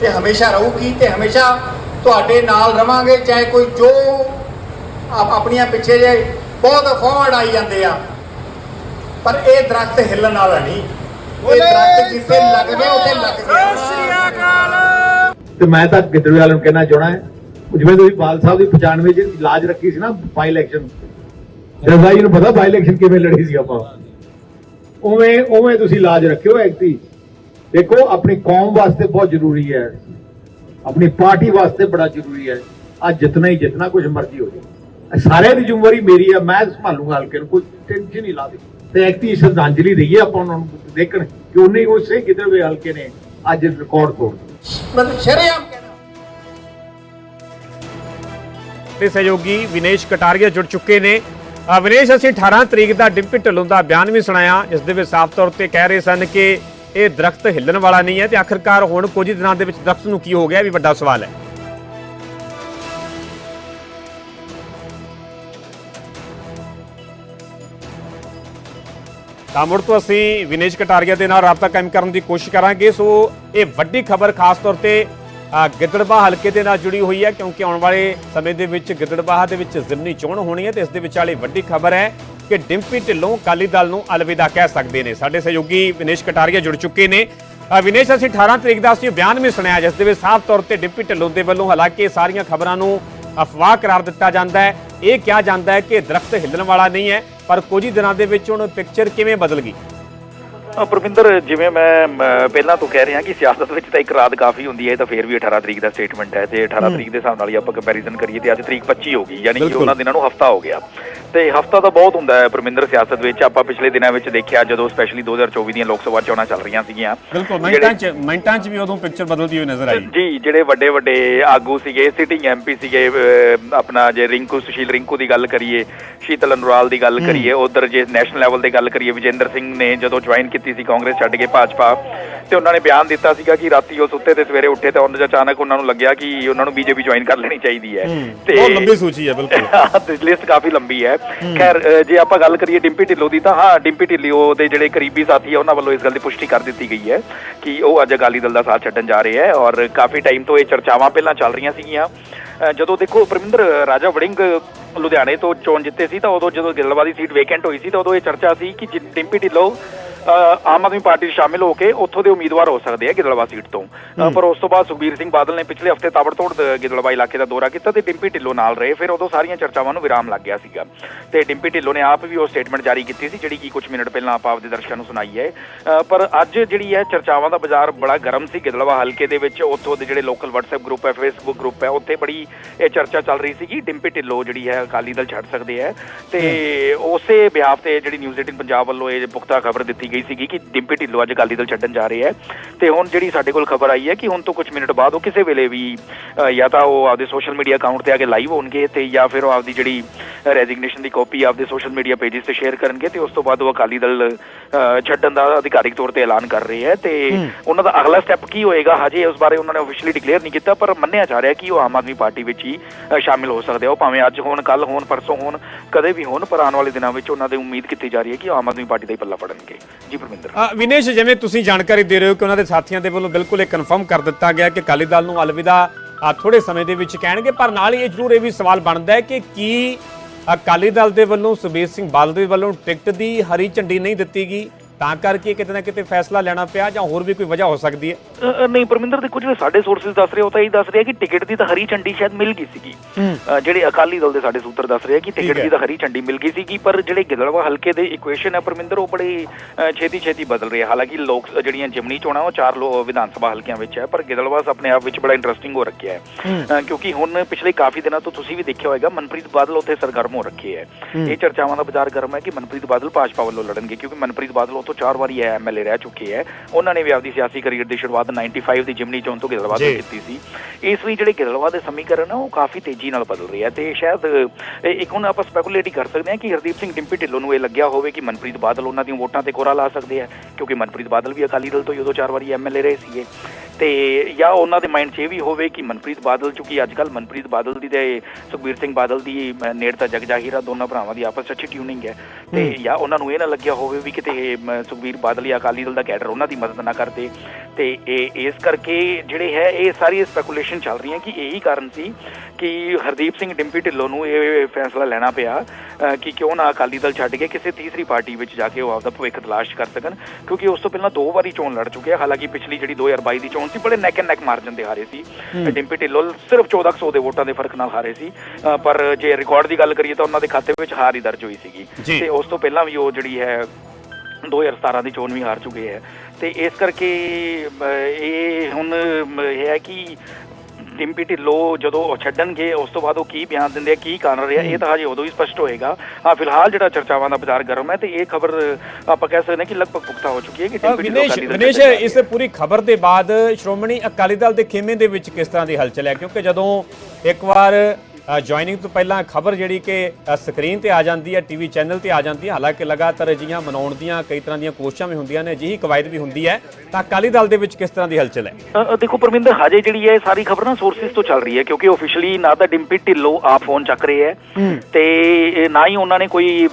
ਤੇ ਹਮੇਸ਼ਾ ਰਹੂਗੀ ਤੇ ਹਮੇਸ਼ਾ ਤੁਹਾਡੇ ਨਾਲ ਰਵਾਂਗੇ ਚਾਹੇ ਕੋਈ ਜੋ ਆਪ ਆਪਣੀਆਂ ਪਿੱਛੇ ਜੇ ਬਹੁਤ ਫੋਰਵਰਡ ਆਈ ਜਾਂਦੇ ਆ। ਪਰ ਇਹ ਦਰਖਤ ਹਿੱਲਣ ਵਾਲਾ ਨਹੀਂ। ਇਹ ਦਰਖਤ ਜਿੱਥੇ ਲੱਗਦੇ ਉੱਥੇ ਲੱਗਦੇ ਤੇ ਮੈਂ ਤਾਂ ਗਿੱਦੜਵੇ ਵਾਲਿਆਂ ਨੂੰ ਕਹਿਣਾ ਚਾਹਣਾ ਹੈ ਜਿਵੇਂ ਤੁਸੀਂ ਬਾਲ ਸਾਹਿਬ ਦੀ 95 ਚ ਲਾਜ ਰੱਖੀ ਸੀ ਨਾ ਬਾਈ ਇਲੈਕਸ਼ਨ ਜਰਦਾ ਜੀ ਨੂੰ ਪਤਾ ਬਾਈ ਇਲੈਕਸ਼ਨ ਕਿਵੇਂ ਲੜੀ ਸੀ ਆਪਾਂ? ਉਵੇਂ ਉਵੇਂ ਤੁਸੀਂ ਲਾਜ ਰੱਖਿਓ ਐਕਟੀ। ਦੇਖੋ ਆਪਣੀ ਕੌਮ ਵਾਸਤੇ ਬਹੁਤ ਜ਼ਰੂਰੀ ਹੈ। ਆਪਣੀ ਪਾਰਟੀ ਵਾਸਤੇ ਬੜਾ ਜ਼ਰੂਰੀ ਹੈ। ਆ ਜਿਤਨਾ ਹੀ ਜਿਤਨਾ ਕੁਝ ਮਰਜ਼ੀ ਹੋ ਜਾਏ ਸਾਰੇ ਦੀ ਜ਼ਿੰਮੇਵਾਰੀ ਮੇਰੀ ਹੈ ਮੈਂ ਸੰਭਾਲੂਗਾ ਹਲਕੇ ਨੂੰ ਕੋਈ ਟੈਨਸ਼ਨ ਨਹੀਂ ਲਾਦੇ ਤੇ ਐਕਟੀ ਸ਼ਰਧਾਂਜਲੀ ਦਈਏ ਆਪਾਂ ਉਹਨਾਂ ਨੂੰ ਦੇਖਣ ਕਿ ਉਹਨੇ ਉਸੇ ਗਿੱਦੜਵੇ ਹਲਕੇ ਨੇ ਅੱਜ ਰਿਕਾਰਡ ਤੋੜ ਮਤਲਬ ਸ਼ਰੇਆਮ ਕਹਿਣਾ। ਤੇ ਸਹਿਯੋਗੀ ਵਿਨੇਸ਼ ਕਟਾਰੀਆ ਜੁੜ ਚੁੱਕੇ ਨੇ। ਵਿਨੇਸ਼ ਅਸੀਂ 18 ਤਰੀਕ ਦਾ ਡਿੰਪੀ ਢਿੱਲੋਂ ਦਾ ਬਿਆਨ ਵੀ ਸੁਣਾਇਆ ਇਸ ਦੇ ਵਿੱਚ ਸਾਫ਼ ਤੌਰ ਤੇ ਕਹਿ ਰਹੇ ਸਨ ਕਿ ਇਹ ਦਰਖਤ ਹਿੱਲਣ ਵਾਲਾ ਨਹੀਂ ਹੈ ਤੇ ਆਖਰਕਾਰ ਹੁਣ ਕੁਝ ਦਿਨਾਂ ਦੇ ਵਿੱਚ ਦਰਖਤ ਨੂੰ ਕੀ ਹੋ ਗਿਆ ਵੀ ਵੱਡਾ ਸਵਾਲ ਹੈ। ਤਾਂ ਮੁੜ ਤੋਂ ਅਸੀਂ ਵਿਨੇਸ਼ ਕਟਾਰੀਆ ਦੇ ਨਾਲ ਰਾਬਤਾ ਕਾਇਮ ਕਰਨ ਦੀ ਕੋਸ਼ਿਸ਼ ਕਰਾਂਗੇ। ਸੋ ਇਹ ਵੱਡੀ ਖਬਰ ਖਾਸ ਤੌਰ ਤੇ ਗਿੱਦੜਬਾਹ ਹਲਕੇ ਦੇ ਨਾਲ ਜੁੜੀ ਹੋਈ ਹੈ ਕਿਉਂਕਿ ਆਉਣ ਵਾਲੇ ਸਮੇਂ ਦੇ ਵਿੱਚ ਗਿੱਦੜਬਾਹ ਦੇ ਵਿੱਚ ਜ਼ਿਮਨੀ ਚੋਣ ਹੋਣੀ ਹੈ ਤੇ ਇਸ ਦੇ ਵਿਚਾਲੇ ਵੱਡੀ ਖਬਰ ਹੈ। ਕਿ ਡਿੰਪੀ ਢਿੱਲੋਂ ਅਕਾਲੀ ਦਲ ਨੂੰ ਅਲਵਿਦਾ ਕਹਿ ਸਕਦੇ ਨੇ। ਸਾਡੇ ਸਹਿਯੋਗੀ ਵਿਨੇਸ਼ ਕਟਾਰੀਆ ਜੁੜ ਚੁੱਕੇ ਨੇ। ਵਿਨੇਸ਼, ਅਸੀਂ 18 ਤਰੀਕ ਦਾ ਅਸੀਂ ਬਿਆਨ ਵੀ ਸੁਣਿਆ, ਜਿਸ ਦੇ ਵਿੱਚ ਸਾਫ਼ ਤੌਰ ਤੇ ਡਿੰਪੀ ਢਿੱਲੋਂ ਦੇ ਵੱਲੋਂ ਹਾਲਾਂਕਿ ਸਾਰੀਆਂ ਖਬਰਾਂ ਨੂੰ ਅਫਵਾਹ ਕਰਾਰ ਦਿੱਤਾ ਜਾਂਦਾ ਹੈ। ਇਹ ਕਿਹਾ ਜਾਂਦਾ ਹੈ ਕਿ ਦਰਖਤ ਹਿੱਲਣ ਵਾਲਾ ਨਹੀਂ ਹੈ, ਪਰ ਕੁਝ ਹੀ ਦਿਨਾਂ ਦੇ ਵਿੱਚ ਹੁਣ ਪਿਕਚਰ ਕਿਵੇਂ ਬਦਲ ਗਈ? ਪ੍ਰਵਿੰਦਰ ਜਿਵੇਂ ਮੈਂ ਪਹਿਲਾਂ ਤੋਂ ਕਹਿ ਰਿਹਾ ਕਿ ਸਿਆਸਤ ਵਿੱਚ ਤਾਂ ਇੱਕ ਰਾਤ ਕਾਫੀ ਹੁੰਦੀ ਹੈ ਤਾਂ ਫੇਰ ਵੀ 18 ਤਰੀਕ ਦਾ ਸਟੇਟਮੈਂਟ ਹੈ ਤੇ 18 ਤਰੀਕ ਦੇ ਹਿਸਾਬ ਨਾਲ ਹੀ ਆਪਾਂ ਕੰਪੈਰੀਜ਼ਨ ਕਰੀਏ ਤੇ ਅੱਜ ਤਰੀਕ 25 ਹੋ ਗਈ ਯਾਨੀ ਕਿ। ਉਹਨਾਂ ਦਿਨਾਂ ਨੂੰ ਹਫਤਾ ਹੋ ਗਿਆ। ਤੇ ਹਫਤਾ ਤਾਂ ਬਹੁਤ ਹੁੰਦਾ ਹੈ ਪ੍ਰਵਿੰਦਰ ਸਿਆਸਤ ਵਿੱਚ ਆਪਾਂ ਪਿਛਲੇ ਦਿਨਾਂ ਵਿੱਚ ਦੇਖਿਆ ਜਦੋਂ ਸਪੈਸ਼ਲੀ 2024 ਦੀਆਂ ਲੋਕ ਸਭਾ ਚੋਣਾਂ ਚੱਲ ਰਹੀਆਂ ਸੀਗੀਆਂ ਬਿਲਕੁਲ ਮਿੰਟਾਂ 'ਚ ਮਿੰਟਾਂ 'ਚ ਵੀ ਉਦੋਂ ਪਿਕਚਰ ਬਦਲਦੀ ਹੋਈ ਨਜ਼ਰ ਆਈ। ਜੀ ਜਿਹੜੇ ਵੱਡੇ ਵੱਡੇ ਆਗੂ ਸੀਗੇ ਸਿਟਿੰਗ ਐਮਪੀ ਸੀਗੇ ਆਪਣਾ ਜੇ ਰਿੰਕੂ ਸੁਸ਼ੀਲ ਰਿੰਕੂ ਦੀ ਗੱਲ ਕਰੀਏ ਸ਼ੀਤਲ ਅਨੁਰਾਲ ਦੀ ਗੱਲ ਕਰੀਏ ਉਧਰ ਜੇ ਨੈਸ਼ਨਲ ਲੈਵਲ ਤੇ ਗੱਲ ਕਰੀਏ ਵਿਜੇਂਦਰ ਸਿੰਘ ਨੇ ਜਦੋਂ ਜੁਆਇਨ ਕੀਤੀ ਸੀ ਕਾਂਗਰਸ ਛੱਡ ਕੇ ਭਾਜਪਾ ਤੇ ਉਹਨਾਂ ਨੇ ਬਿਆਨ ਦਿੱਤਾ ਸੀਗਾ ਕਿ ਰਾਤੀ ਉਹ ਸੁੱਤੇ ਤੇ ਸਵੇਰੇ ਉੱਠੇ ਤੇ ਉਹਨਾਂ ਅਚਾਨਕ ਉਹਨਾਂ ਨੂੰ ਲੱਗਿਆ ਕਿ ਉਹਨਾਂ ਨੂੰ ਬੀਜੇਪੀ ਜੁਆਇਨ ਕਰ ਲੈਣੀ ਚਾਹੀਦੀ ਹੈ। ਬਹੁਤ ਲੰਬੀ ਸੂਚੀ ਹੈ ਬਿਲਕੁਲ। ਤੇ ਲਿਸਟ ਕਾਫੀ ਲੰਬੀ ਹੈ। ਖੈਰ ਜੇ ਆਪਾਂ ਗੱਲ ਕਰੀਏ ਡਿੰਪੀ ਢਿੱਲੋਂ ਦੀ ਤਾਂ ਹਾਂ ਡਿੰਪੀ ਢਿੱਲੋਂ ਦੇ ਜਿਹੜੇ ਕਰੀਬੀ ਸਾਥੀ ਆ ਉਹਨਾਂ ਵੱਲੋਂ ਇਸ ਗੱਲ ਦੀ ਪੁਸ਼ਟੀ ਕਰ ਦਿੱਤੀ ਗਈ ਹੈ ਕਿ ਉਹ ਅੱਜ ਅਕਾਲੀ ਦਲ ਦਾ ਸਾਥ ਛੱਡਣ ਜਾ ਰਹੇ ਹੈ ਔਰ ਕਾਫੀ ਟਾਈਮ ਤੋਂ ਇਹ ਚਰਚਾਵਾਂ ਪਹਿਲਾਂ ਚੱਲ ਰਹੀਆਂ ਸੀਗੀਆਂ। ਜਦੋਂ ਦੇਖੋ ਪ੍ਰਵਿੰਦਰ ਰਾਜਾ ਵੜਿੰਗ ਲੁਧਿਆਣੇ ਤੋਂ ਚੋਣ ਜਿੱਤੇ ਸੀ ਤਾਂ ਉਦੋਂ ਜਦੋਂ ਗਿੱਲਵਾ ਦੀ ਸੀਟ ਵੇਕੈਂਟ ਹੋਈ ਸੀ ਤਾਂ ਉਦੋਂ ਇਹ ਚਰਚਾ ਸੀ ਕਿ ਡਿੰਪੀ ਢਿੱਲੋਂ ਆਮ ਆਦਮੀ ਪਾਰਟੀ ਸ਼ਾਮਿਲ ਹੋ ਕੇ ਉੱਥੋਂ ਦੇ ਉਮੀਦਵਾਰ ਹੋ ਸਕਦੇ ਆ ਗਿੱਦੜਵਾ ਸੀਟ ਤੋਂ। ਪਰ ਉਸ ਤੋਂ ਬਾਅਦ ਸੁਖਬੀਰ ਸਿੰਘ ਬਾਦਲ ਨੇ ਪਿਛਲੇ ਹਫ਼ਤੇ ਤਾਬੜਤੋੜ ਗਿੱਦੜਵਾ ਇਲਾਕੇ ਦਾ ਦੌਰਾ ਕੀਤਾ ਤੇ ਡਿੰਪੀ ਢਿੱਲੋਂ ਨਾਲ ਰਹੇ। ਫਿਰ ਉਦੋਂ ਸਾਰੀਆਂ ਚਰਚਾਵਾਂ ਨੂੰ ਵਿਰਾਮ ਲੱਗ ਗਿਆ ਸੀਗਾ। ਤੇ ਡਿੰਪੀ ਢਿੱਲੋਂ ਨੇ ਆਪ ਵੀ ਉਹ ਸਟੇਟਮੈਂਟ ਜਾਰੀ ਕੀਤੀ ਸੀ ਜਿਹੜੀ ਕਿ ਕੁਝ ਮਿੰਟ ਪਹਿਲਾਂ ਆਪਾਂ ਆਪਦੇ ਦਰਸ਼ਕਾਂ ਨੂੰ ਸੁਣਾਈ ਹੈ। ਪਰ ਅੱਜ ਜਿਹੜੀ ਹੈ ਚਰਚਾਵਾਂ ਦਾ ਬਾਜ਼ਾਰ ਬੜਾ ਗਰਮ ਸੀ ਗਿੱਦੜਵਾ ਹਲਕੇ ਦੇ ਵਿੱਚ ਉੱਥੋਂ ਦੇ ਜਿਹੜੇ ਲੋਕਲ WhatsApp ਗਰੁੱਪ ਹੈ Facebook ਗਰੁੱਪ ਹੈ ਉੱਥੇ ਬੜੀ ਇਹ ਚਰਚਾ ਚੱਲ ਰਹੀ ਸੀਗੀ। ਡਿੰਪੀ ਢਿੱਲੋਂ ਜਿਹੜੀ ਹੈ ਅਕਾਲੀ ਦਲ ਛੱਡ ਸਕਦੇ ਹੈ। ਤੇ ਉਸੇ ਬਿਹਾਫ ਤੇ ਜਿਹੜੀ ਨਿਊਜ਼ 18 ਪੰਜਾਬ ਵੱਲੋਂ ਇਹ ਪੁਖਤਾ ਖਬਰ ਦਿੱਤੀ ਗਈ ਸੀਗੀ ਕਿ ਡਿੰਪੀ ਢਿੱਲੋਂ ਅੱਜ ਅਕਾਲੀ ਦਲ ਛੱਡਣ ਜਾ ਰਹੇ ਹੈ। ਤੇ ਹੁਣ ਜਿਹੜੀ ਸਾਡੇ ਕੋਲ ਖਬਰ ਆਈ ਹੈ ਕਿ ਹੁਣ ਤੋਂ ਕੁਝ ਮਿੰਟ ਬਾਅਦ ਉਹ ਕਿਸੇ ਵੇਲੇ ਵੀ ਜਾਂ ਤਾਂ ਉਹ ਆਪਦੇ ਸੋਸ਼ਲ ਮੀਡੀਆ ਅਕਾਊਂਟ ਤੇ ਆ ਕੇ ਲਾਈਵ ਹੋਣਗੇ ਤੇ ਜਾਂ ਫਿਰ ਉਹ ਆਪਦੀ ਜਿਹੜੀ ਰੈਜ਼ਿਗਨੇਸ਼ਨ ਦੀ ਕਾਪੀ ਆਪਦੇ ਸੋਸ਼ਲ ਮੀਡੀਆ ਪੇजेस ਤੇ ਸ਼ੇਅਰ ਕਰਨਗੇ ਤੇ ਉਸ ਤੋਂ ਬਾਅਦ ਉਹ ਅਕਾਲੀ ਦਲ ਛੱਡਣ ਦਾ ਅਧਿਕਾਰਿਕ ਤੌਰ ਤੇ ਐਲਾਨ ਕਰ ਰਹੇ ਹੈ ਤੇ ਉਹਨਾਂ ਦਾ ਅਗਲਾ ਸਟੈਪ ਕੀ ਹੋਏਗਾ? ਹਜੇ ਉਸ ਬਾਰੇ ਉਹਨਾਂ ਨੇ ਅਫੀਸ਼ੀਅਲੀ ਡਿਕਲੇਅਰ ਨਹੀਂ ਕੀਤਾ ਪਰ ਮੰਨਿਆ ਜਾ ਰਿਹਾ ਕਿ ਉਹ ਆਮ ਆਦਮੀ ਪਾਰਟੀ ਵਿੱਚ ਹੀ ਸ਼ਾਮਿਲ ਹੋ ਸਕਦੇ ਆ। ਉਹ ਭਾਵੇਂ ਅੱਜ ਹੋਣ ਕੱਲ ਹੋਣ ਪਰਸੋਂ ਹੋਣ ਕਦੇ ਵੀ ਹੋਣ ਪਰ ਆਉਣ ਵਾਲੇ ਦਿਨਾਂ ਵਿੱਚ ਉਹਨਾਂ ਦੀ ਉਮੀਦ ਕੀਤੀ ਜਾ ਰਹੀ ਹੈ ਕਿ ਉਹ ਆਮ ਆਦਮੀ ਪਾਰਟੀ ਦਾ ਹੀ ਪੱਲਾ ਫੜਨਗੇ। ਜੀ ਪਰਮਿੰਦਰ। ਵਿਨੇਸ਼ ਜਿਵੇਂ ਤੁਸੀਂ ਜਾਣਕਾਰੀ ਦੇ ਰਹੇ ਹੋ ਕਿ ਉਹਨਾਂ ਦੇ ਸਾਥੀਆਂ ਦੇ ਵੱਲੋਂ ਬਿਲਕੁਲ ਇਹ ਕਨਫਰਮ ਕਰ ਦਿੱਤਾ ਗਿਆ ਕਿ ਅਕਾਲੀ ਦਲ ਨੂੰ ਅਲਵਿਦਾ ਅ, ਥੋੜੇ ਸਮੇਂ ਦੇ ਵਿੱਚ ਕਹਿਣਗੇ ਪਰ ਨਾਲ ਹੀ ਇਹ ਜ਼ਰੂਰ ਇਹ ਵੀ ਸਵਾਲ ਬਣਦਾ ਹੈ ਕਿ ਕੀ ਅਕਾਲੀ ਦਲ ਦੇ ਵੱਲੋਂ ਸੁਬੀਰ ਸਿੰਘ ਬਾਦਲ ਦੇ ਵੱਲੋਂ ਟਿਕਟ ਦੀ ਹਰੀ ਝੰਡੀ ਨਹੀਂ ਦਿੱਤੀ ਗਈ? ਤਾਂ ਕਰਕੇ ਕਿਤੇ ਨਾ ਕਿਤੇ ਫੈਸਲਾ ਲੈਣਾ ਪਿਆ ਜਾਂ ਹੋਰ ਵੀ ਕੋਈ ਵਜ੍ਹਾ ਹੋ ਸਕਦੀ ਹੈ? ਨਹੀਂ ਪਰਮਿੰਦਰ ਦੇ ਕੁਝ ਜਿਹੜੇ ਸਾਡੇ ਸੋਰਸਸ ਦੱਸ ਰਹੇ ਉਹ ਤਾਂ ਇਹ ਦੱਸ ਰਹੇ ਆ ਕਿ ਟਿਕਟ ਦੀ ਤਾਂ ਹਰੀ ਝੰਡੀ ਸ਼ਾਇਦ ਮਿਲ ਗਈ ਸੀਗੀ। ਜਿਹੜੇ ਅਕਾਲੀ ਦਲ ਦੇ ਸਾਡੇ ਸੂਤਰ ਦੱਸ ਰਹੇ ਆ ਕਿ ਟਿਕਟ। ਦੀ ਤਾਂ ਹਰੀ ਝੰਡੀ ਮਿਲ ਗਈ ਸੀਗੀ ਪਰ ਜਿਹੜੇ ਗਿੱਦੜਵਾ ਹਲਕੇ ਦੇ ਇਕੁਏਸ਼ਨ ਹੈ ਪਰਮਿੰਦਰ ਉਹ ਬੜੇ ਛੇਤੀ ਛੇਤੀ ਬਦਲ ਰਹੇ ਹਾਲਾਂਕਿ ਲੋਕ ਜਿਹੜੀਆਂ ਜਿਮਨੀ ਚੋਣਾਂ ਉਹ ਚਾਰ ਲੋ ਵਿਧਾਨ ਸਭਾ ਹਲਕਿਆਂ ਵਿੱਚ ਹੈ ਪਰ ਗਿੱਦੜਵਾ ਆਪਣੇ ਆਪ ਵਿੱਚ ਬੜਾ ਇੰਟਰਸਟਿੰਗ ਹੋ ਰੱਖਿਆ ਹੈ। ਕਿਉਂਕਿ ਹੁਣ ਪਿਛਲੇ ਕਾਫੀ ਦਿਨਾਂ ਤੋਂ ਤੁਸੀਂ ਵੀ ਦੇਖਿਆ ਹੋਵੇਗਾ ਮਨਪ੍ਰੀਤ ਬਾਦਲ ਉੱਥੇ ਸਰਗਰਮ ਹੋ ਰੱਖੇ ਹੈ। ਇਹ ਚਰਚਾਵਾਂ ਦਾ ਬਾਜ਼ਾਰ ਗਰਮ ਹੈ ਕਿ ਮਨਪ੍ਰੀਤ ਬਾਦਲ ਭਾਜਪਾ ਵੱਲੋਂ ਲੜਨਗੇ ਕਿਉਂਕਿ ਮਨਪ੍ਰੀਤ ਬਾਦਲ ਉੱਥੋਂ ਚਾਰ ਵਾਰੀ ਐਮਐਲਏ ਰਹਿ ਚੁੱਕੇ ਹੈ। ਉਹਨਾਂ ਨੇ ਵੀ ਆਪਦੀ ਸਿਆਸੀ ਕਰੀਅਰ ਦੀ ਸ਼ੁਰੂਆਤ 95 ਦੀ ਜਿਮਨੀ ਚੋਣ ਤੋਂ ਗਿੱਦੜਵਾ ਤੋਂ। ਕੀਤੀ ਸੀ। ਇਸ ਲਈ ਜਿਹੜੇ ਗਿੱਦੜਵਾ ਦੇ ਸਮੀਕਰਨ ਆ ਉਹ ਕਾਫੀ ਤੇਜ਼ੀ ਨਾਲ ਬਦਲ ਰਹੇ ਆ ਤੇ ਸ਼ਾਇਦ ਇੱਕ ਹੁਣ ਆਪਾਂ ਸਪੈਕੂਲੇਟ ਹੀ ਕਰ ਸਕਦੇ ਹਾਂ ਕਿ ਹਰਦੀਪ ਸਿੰਘ ਡਿੰਪੀ ਢਿੱਲੋਂ ਨੂੰ ਇਹ ਲੱਗਿਆ ਹੋਵੇ ਕਿ ਮਨਪ੍ਰੀਤ ਬਾਦਲ ਉਹਨਾਂ ਦੀਆਂ ਵੋਟਾਂ ਤੇ ਕੋਰਾ ਲਾ ਸਕਦੇ ਆ ਕਿਉਂਕਿ ਮਨਪ੍ਰੀਤ ਬਾਦਲ ਵੀ ਅਕਾਲੀ ਦਲ ਤੋਂ ਉਦੋਂ ਚਾਰ ਵਾਰੀ ਐਮਐਲਏ ਰਹੇ ਸੀਗੇ। ਤੇ ਜਾਂ ਉਹਨਾਂ ਦੇ ਮਾਈਂਡ 'ਚ ਇਹ ਵੀ ਹੋਵੇ ਕਿ ਮਨਪ੍ਰੀਤ ਬਾਦਲ ਚੂੰਕਿ ਅੱਜ ਕੱਲ ਮਨਪ੍ਰੀਤ ਬਾਦਲ ਦੀ ਤੇ ਸੁਖਬੀਰ ਸਿੰਘ ਬਾਦਲ ਦੀ ਨੇੜਤਾ ਜਗ ਜਾਹੀਰਾ ਦੋਨਾਂ ਭਰਾਵਾਂ ਦੀ ਆਪਸ 'ਚ ਅੱਛੀ ਟਿਊਨਿੰਗ ਹੈ। ਤੇ ਜਾਂ ਉਹਨਾਂ ਨੂੰ ਇਹ ਨਾ ਲੱਗਿਆ ਹੋਵੇ ਵੀ ਕਿਤੇ ਬਾਦਲ ਜਾਂ ਅਕਾਲੀ ਦਲ ਦਾ ਕੈਡਰ ਉਹਨਾਂ ਦੀ ਮਦਦ ਨਾ ਕਰਦੇ। ਤੇ ਇਹ ਇਸ ਕਰਕੇ ਜਿਹੜੇ ਹੈ ਇਹ ਸਾਰੀ ਸਪੈਕੂਲੇਸ਼ਨ ਚੱਲ ਰਹੀਆਂ ਕਿ ਇਹੀ ਕਾਰਨ ਸੀ ਕਿ ਹਰਦੀਪ ਸਿੰਘ ਡਿੰਪੀ ਢਿੱਲੋਂ ਨੂੰ ਇਹ ਫੈਸਲਾ ਲੈਣਾ ਪਿਆ ਕਿ ਕਿਉਂ ਨਾ ਅਕਾਲੀ ਦਲ ਛੱਡ ਕੇ ਕਿਸੇ ਤੀਸਰੀ ਪਾਰਟੀ ਵਿੱਚ ਜਾ ਕੇ ਉਹ ਆਪਦਾ ਭਵਿੱਖ ਤਲਾਸ਼ ਕਰ ਸਕਣ। ਕਿਉਂਕਿ ਉਸ ਤੋਂ ਪਹਿਲਾਂ ਦੋ ਵਾਰੀ ਚੋਣ ਲੜ ਚੁੱਕੇ ਆ। ਹਾਲਾਂਕਿ ਪਿਛਲੀ ਜਿਹੜੀ 2022 ਦੀ ਚੋਣ ਸੀ ਬੜੇ ਨੈਕ ਐਂਡ ਨੈਕ ਮਾਰਜਨ ਦੇ ਹਾਰੇ ਸੀ। ਡਿੰਪੀ ਢਿੱਲੋਂ ਸਿਰਫ 1400 ਦੇ ਵੋਟਾਂ ਦੇ ਫ਼ਰਕ ਨਾਲ ਹਾਰੇ ਸੀ। ਪਰ ਜੇ ਰਿਕਾਰਡ ਦੀ ਗੱਲ ਕਰੀਏ ਤਾਂ ਉਹਨਾਂ ਦੇ ਖਾਤੇ ਵਿੱਚ ਹਾਰ ਹੀ ਦਰਜ ਹੋਈ ਸੀਗੀ। ਤੇ ਉਸ ਤੋਂ ਪਹਿਲਾਂ ਵੀ ਉਹ ਜਿਹੜੀ ਹੈ 2017 ਦੀ ਚੋਣ ਵੀ ਹਾਰ ਚੁੱਕੇ ਹੈ। ਤੇ ਇਸ ਕਰਕੇ ਇਹ ਹੁਣ ਇਹ ਹੈ ਕਿ ਡਿੰਪੀ ਢਿੱਲੋਂ ਜਦੋਂ ਉਹ ਛੱਡਣਗੇ ਉਸ ਤੋਂ ਬਾਅਦ ਉਹ ਕੀ ਬਿਆਨ ਦਿੰਦੇ ਆ ਕੀ ਕਾਰਨ ਰਿਹਾ ਇਹ ਤਾਂ ਹਜੇ ਉਦੋਂ ਹੀ ਸਪਸ਼ਟ ਹੋਏਗਾ। ਹਾਂ ਫਿਲਹਾਲ ਜਿਹੜਾ ਚਰਚਾਵਾਂ ਦਾ ਬਾਜ਼ਾਰ ਗਰਮ ਹੈ ਤੇ ਇਹ ਖਬਰ ਆਪਾਂ ਕਹਿ ਸਕਦੇ ਕਿ ਲਗਭਗ ਪੁਖਤਾ ਹੋ ਚੁੱਕੀ ਹੈ ਕਿ ਡਿੰਪੀ ਢਿੱਲੋਂ ਅਕਾਲੀ ਦਲ ਵਿਨੇਸ਼ ਇਸ ਪੂਰੀ ਖਬਰ ਦੇ ਬਾਅਦ ਸ਼੍ਰੋਮਣੀ ਅਕਾਲੀ ਦਲ ਦੇ ਖੇਮੇ ਦੇ ਵਿੱਚ ਕਿਸ ਤਰ੍ਹਾਂ ਦੀ ਹਲਚਲ ਹੈ? ਕਿਉਂਕਿ ਜਦੋਂ ਇੱਕ ਵਾਰ ਜੁਆਇਨਿੰਗ ਤੋਂ ਪਹਿਲਾਂ ਖਬਰ ਜਿਹੜੀ ਕਿ ਸਕਰੀਨ ਤੇ ਆ ਜਾਂਦੀ ਹੈ ਟੀਵੀ ਚੈਨਲ ਤੇ ਆ ਜਾਂਦੀ ਹੈ। ਹਾਲਾਂਕਿ ਲਗਾਤਾਰ ਅਜਿਹੀਆਂ ਮਨਾਉਣ ਦੀਆਂ ਕਈ ਤਰ੍ਹਾਂ ਦੀਆਂ ਕੋਸ਼ਿਸ਼ਾਂ ਵੀ ਹੁੰਦੀਆਂ ਨੇ ਅਜਿਹੀ ਕਵਾਇਦ ਵੀ ਹੁੰਦੀ ਹੈ। ਤਾਂ ਅਕਾਲੀ ਦਲ ਦੇ ਵਿੱਚ ਕਿਸ ਤਰ੍ਹਾਂ ਦੀ ਹਲਚਲ ਹੈ? ਦੇਖੋ ਪਰਮਿੰਦਰ ਹਜੇ ਜਿਹੜੀ ਹੈ ਸਾਰੀ ਖਬਰ ਨਾ ਸੋਰਸਿਸ ਤੋਂ ਚੱਲ ਰਹੀ ਹੈ ਕਿਉਂਕਿ ਆਫੀਸ਼ੀਅਲੀ ਨਾ ਤਾਂ ਡਿੰਪੀ ਢਿੱਲੋਂ ਆਪ ਫੋਨ ਚੱਕ ਰਹੇ ਹੈ। ਤੇ ਨਾ ਹੀ ਉਹਨਾਂ ਨੇ ਕੋਈ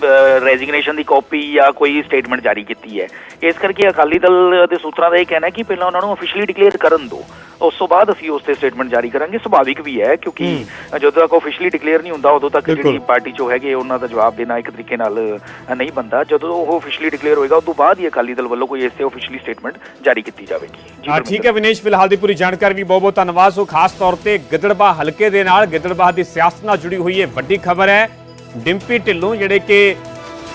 ਰੈਜ਼ਿਗਨੇਸ਼ਨ ਦੀ ਕਾਪੀ ਜਾਂ ਕੋਈ ਸਟੇਟਮੈਂਟ ਜਾਰੀ ਕੀਤੀ ਹੈ। ਇਸ ਕਰਕੇ ਅਕਾਲੀ ਦਲ ਦੇ ਸੂਤਰਾਂ ਦਾ ਇਹ ਕਹਿਣਾ ਹੈ ਕਿ ਪਹਿਲਾਂ ਉਹਨਾਂ ਨੂੰ ਅਫੀਸ਼ੀਅਲੀ ਡਿਕਲੇਅਰ ਕਰਨ ਦਿਓ। ਉਸ ਤੋਂ ਬਾਅਦ ਅਸੀਂ ਉਸ ਤੇ ਸਟੇਟਮੈਂਟ ਜਾਰੀ ਕਰਾਂਗੇ। ਸੁਭਾਵਿਕ ਵੀ ਹੈ ਕਿਉਂਕਿ ਜਦੋਂ ਤੱਕ ਆਫੀਸ਼ੀਅਲੀ ਡਿਕਲੇਅਰ ਨਹੀਂ ਹੁੰਦਾ ਉਦੋਂ ਤੱਕ ਜਿਹੜੀ ਪਾਰਟੀ ਚੋਂ ਹੈਗੇ ਉਹਨਾਂ ਦਾ ਜਵਾਬ ਦੇਣਾ ਇੱਕ ਤਰੀਕੇ ਨਾਲ ਨਹੀਂ ਬੰਦਾ। ਜਦੋਂ ਉਹ ਆਫੀਸ਼ੀਅਲੀ ਡਿਕਲੇਅਰ ਹੋਏਗਾ ਉਦੋਂ ਬਾਅਦ ਹੀ ਅਕਾਲੀ ਦਲ ਵੱਲੋਂ ਕੋਈ ਇਸ ਤੇ ਆਫੀਸ਼ੀਅਲੀ ਸਟੇਟਮੈਂਟ ਜਾਰੀ ਕੀਤੀ ਜਾਵੇਗੀ। ਹਾਂ ਠੀਕ ਹੈ ਵਿਨੇਸ਼ ਫਿਲਹਾਲ ਦੀ ਪੂਰੀ ਜਾਣਕਾਰੀ ਵੀ ਬਹੁਤ ਬਹੁਤ ਧੰਨਵਾਦ। ਸੋ ਖਾਸ ਤੌਰ ਤੇ ਗਿੱਦੜਬਾਹ ਹਲਕੇ ਦੇ ਨਾਲ ਗਿੱਦੜਬਾਹ ਦੀ ਸਿਆਸਤ ਨਾਲ ਜੁੜੀ ਹੋਈ ਇਹ ਵੱਡੀ ਖਬਰ ਹੈ। ਡਿੰਪੀ ਢਿੱਲੋਂ ਜਿਹੜੇ ਕਿ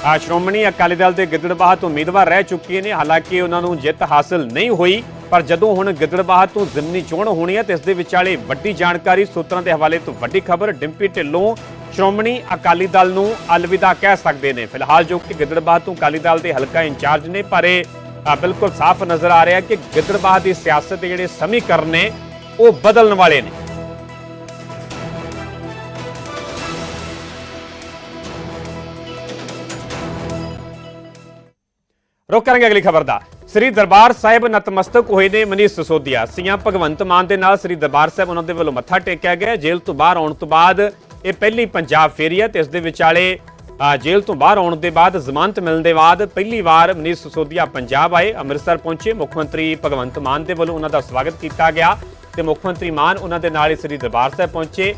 ਸ਼੍ਰੋਮਣੀ ਅਕਾਲੀ ਦਲ ਦੇ ਗਿੱਦੜਬਾਹ ਤੋਂ ਉਮੀਦਵਾਰ ਰਹਿ ਚੁੱਕੇ ਨੇ ਹਾਲਾਂਕਿ ਉਹਨਾਂ ਨੂੰ ਜਿੱਤ ਹਾਸਲ ਨਹੀਂ ਹੋਈ ਪਰ ਜਦੋਂ ਹੁਣ ਗਿੱਦੜਬਾਹ ਤੋਂ ਜ਼ਿਮਨੀ ਚੋਣ ਹੋਣੀ ਹੈ ਤੇ ਇਸ ਦੇ ਵਿਚਾਲੇ ਵੱਡੀ ਜਾਣਕਾਰੀ ਸੂਤਰਾਂ ਦੇ ਹਵਾਲੇ ਤੋਂ ਵੱਡੀ ਖਬਰ ਡਿੰਪੀ ਢਿੱਲੋਂ ਸ਼੍ਰੋਮਣੀ ਅਕਾਲੀ ਦਲ ਨੂੰ ਅਲਵਿਦਾ ਕਹਿ ਸਕਦੇ ਨੇ ਫਿਲਹਾਲ ਜੋ ਕਿ ਗਿੱਦੜਬਾਹ ਤੋਂ ਅਕਾਲੀ ਦਲ ਦੇ ਹਲਕਾ ਇੰਚਾਰਜ ਨੇ ਪਰ ਇਹ ਬਿਲਕੁਲ ਸਾਫ਼ ਨਜ਼ਰ ਆ ਰਿਹਾ ਕਿ ਗਿੱਦੜਬਾਹ ਦੀ ਸਿਆਸਤ ਦੇ ਜਿਹੜੇ ਸਮੀਕਰਨ ਨੇ ਉਹ ਬਦਲਣ ਵਾਲੇ ਨੇ ਰੁਕ ਕਰਾਂਗੇ ਅਗਲੀ ਖਬਰ ਦਾ। ਸ੍ਰੀ ਦਰਬਾਰ ਸਾਹਿਬ ਨਤਮਸਤਕ ਹੋਏ ਨੇ ਮਨੀਸ਼ ਸਸੋਦੀਆ। ਸੀਐਮ ਭਗਵੰਤ ਮਾਨ ਦੇ ਨਾਲ ਸ੍ਰੀ ਦਰਬਾਰ ਸਾਹਿਬ ਉਹਨਾਂ ਦੇ ਵੱਲੋਂ ਮੱਥਾ ਟੇਕਿਆ ਗਿਆ। ਜੇਲ੍ਹ ਤੋਂ ਬਾਹਰ ਆਉਣ ਤੋਂ ਬਾਅਦ ਇਹ ਪਹਿਲੀ ਪੰਜਾਬ ਫੇਰੀ ਹੈ ਤੇ ਇਸ ਦੇ ਵਿਚਾਲੇ ਜੇਲ੍ਹ ਤੋਂ ਬਾਹਰ ਆਉਣ ਦੇ ਬਾਅਦ ਜ਼ਮਾਨਤ ਮਿਲਣ ਦੇ ਬਾਅਦ ਪਹਿਲੀ ਵਾਰ ਮਨੀਸ਼ ਸਸੋਦੀਆ ਪੰਜਾਬ ਆਏ। ਅੰਮ੍ਰਿਤਸਰ ਪਹੁੰਚੇ। ਮੁੱਖ ਮੰਤਰੀ ਭਗਵੰਤ ਮਾਨ ਦੇ ਵੱਲੋਂ ਉਹਨਾਂ ਦਾ ਸਵਾਗਤ ਕੀਤਾ ਗਿਆ ਤੇ ਮੁੱਖ ਮੰਤਰੀ ਮਾਨ ਉਹਨਾਂ ਦੇ ਨਾਲ ਹੀ ਸ੍ਰੀ ਦਰਬਾਰ ਸਾਹਿਬ ਪਹੁੰਚੇ।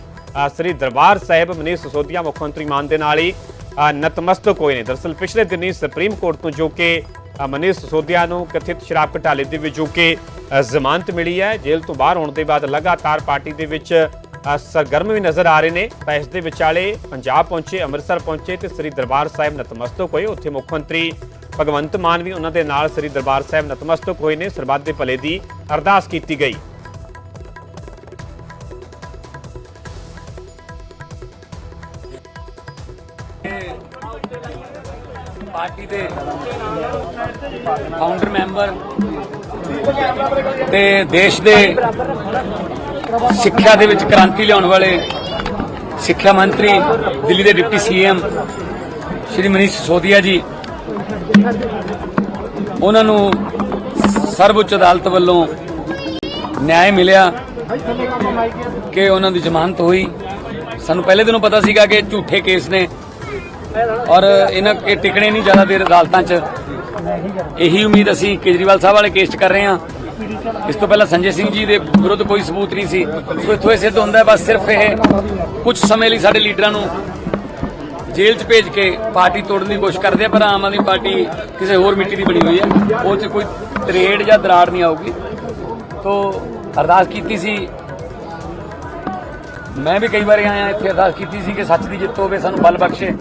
ਸ੍ਰੀ ਦਰਬਾਰ ਸਾਹਿਬ ਮਨੀਸ਼ ਸਸੋਦੀਆ ਮੁੱਖ ਮੰਤਰੀ ਮਾਨ ਦੇ ਨਾਲ ਹੀ ਨਤਮਸਤਕ ਹੋਏ ਨੇ। ਦਰਅਸਲ ਪਿਛਲੇ ਦਿਨੀ ਸੁਪਰੀਮ ਕੋਰਟ ਤੋਂ ਜੋ ਕਿ ਮਨੀਸ਼ ਸਸੋਦੀਆ ਨੂੰ ਕਥਿਤ ਸ਼ਰਾਬ ਘਟਾਲੇ ਦੇ ਵਿੱਚ ਜੋ ਕਿ ਜ਼ਮਾਨਤ ਮਿਲੀ ਹੈ, ਜੇਲ੍ਹ ਤੋਂ ਬਾਹਰ ਆਉਣ ਦੇ ਬਾਅਦ ਲਗਾਤਾਰ ਪਾਰਟੀ ਦੇ ਵਿੱਚ ਸਰਗਰਮ ਵੀ ਨਜ਼ਰ ਆ ਰਹੇ ਨੇ। ਤਾਂ ਇਸ ਦੇ ਵਿਚਾਲੇ ਪੰਜਾਬ ਪਹੁੰਚੇ, ਅੰਮ੍ਰਿਤਸਰ ਪਹੁੰਚੇ ਤੇ ਸ੍ਰੀ ਦਰਬਾਰ ਸਾਹਿਬ ਨਤਮਸਤਕ ਹੋਏ। ਉੱਥੇ ਮੁੱਖ ਮੰਤਰੀ ਭਗਵੰਤ ਮਾਨ ਵੀ ਉਹਨਾਂ ਦੇ ਨਾਲ ਸ੍ਰੀ ਦਰਬਾਰ ਸਾਹਿਬ ਨਤਮਸਤਕ ਹੋਏ ਨੇ। ਸਰਬੱਤ ਦੇ ਭਲੇ ਦੀ ਅਰਦਾਸ ਕੀਤੀ ਗਈ। ਪਾਰਟੀ ਦੇ ਫਾਊਂਡਰ ਮੈਂਬਰ ਤੇ ਦੇਸ਼ ਦੇ ਸਿੱਖਿਆ ਦੇ ਵਿੱਚ ਕ੍ਰਾਂਤੀ ਲਿਆਉਣ ਵਾਲੇ ਸਿੱਖਿਆ ਮੰਤਰੀ, ਦਿੱਲੀ ਦੇ ਡਿਪਟੀ ਸੀਐਮ ਸ਼੍ਰੀ ਮਨੀਸ਼ ਸਿਸੋਦੀਆ ਜੀ, ਉਹਨਾਂ ਨੂੰ ਸਰਵਉੱਚ ਅਦਾਲਤ ਵੱਲੋਂ ਨਿਆਂ ਮਿਲਿਆ ਕਿ ਉਹਨਾਂ ਦੀ ਜ਼ਮਾਨਤ ਹੋਈ। ਸਾਨੂੰ ਪਹਿਲੇ ਦਿਨੋਂ ਪਤਾ ਸੀਗਾ ਕਿ ਝੂਠੇ ਕੇਸ ਨੇ ਔਰ ਇਹਨਾਂ ਇਹ ਟਿਕਣੇ ਨਹੀਂ ਜ਼ਿਆਦਾ ਦੇਰ ਅਦਾਲਤਾਂ 'ਚ। ਇਹੀ ਉਮੀਦ ਅਸੀਂ ਕੇਜਰੀਵਾਲ ਸਾਹਿਬ ਵਾਲੇ ਕੇਸ 'ਚ ਕਰ ਰਹੇ ਹਾਂ। ਇਸ ਤੋਂ ਪਹਿਲਾਂ ਸੰਜੇ ਸਿੰਘ ਜੀ ਦੇ ਵਿਰੁੱਧ ਕੋਈ ਸਬੂਤ ਨਹੀਂ ਸੀ। ਸੋ ਇੱਥੋਂ ਇਹ ਸਿੱਧ ਹੁੰਦਾ ਬਸ ਸਿਰਫ ਇਹ ਕੁਝ ਸਮੇਂ ਲਈ ਸਾਡੇ ਲੀਡਰਾਂ ਨੂੰ ਜੇਲ੍ਹ 'ਚ ਭੇਜ ਕੇ ਪਾਰਟੀ ਤੋੜਨ ਦੀ ਕੋਸ਼ਿਸ਼ ਕਰਦੇ ਆ, ਪਰ ਆਮ ਆਦਮੀ ਪਾਰਟੀ ਕਿਸੇ ਹੋਰ ਮਿੱਟੀ ਦੀ ਬਣੀ ਹੋਈ ਹੈ। ਉਹ 'ਚ ਕੋਈ ਤਰੇੜ ਜਾਂ ਦਰਾੜ ਨਹੀਂ ਆਊਗੀ। ਤੋ ਅਰਦਾਸ ਕੀਤੀ ਸੀ ਮੈਂ ਵੀ ਕਈ ਵਾਰੀ ਆਇਆ ਇੱਥੇ ਅਰਦਾਸ ਕੀਤੀ ਸੀ ਕਿ ਸੱਚ ਦੀ ਜਿੱਤ ਹੋਵੇ ਸਾਨੂੰ ਬਲ ਬਖਸ਼ੇ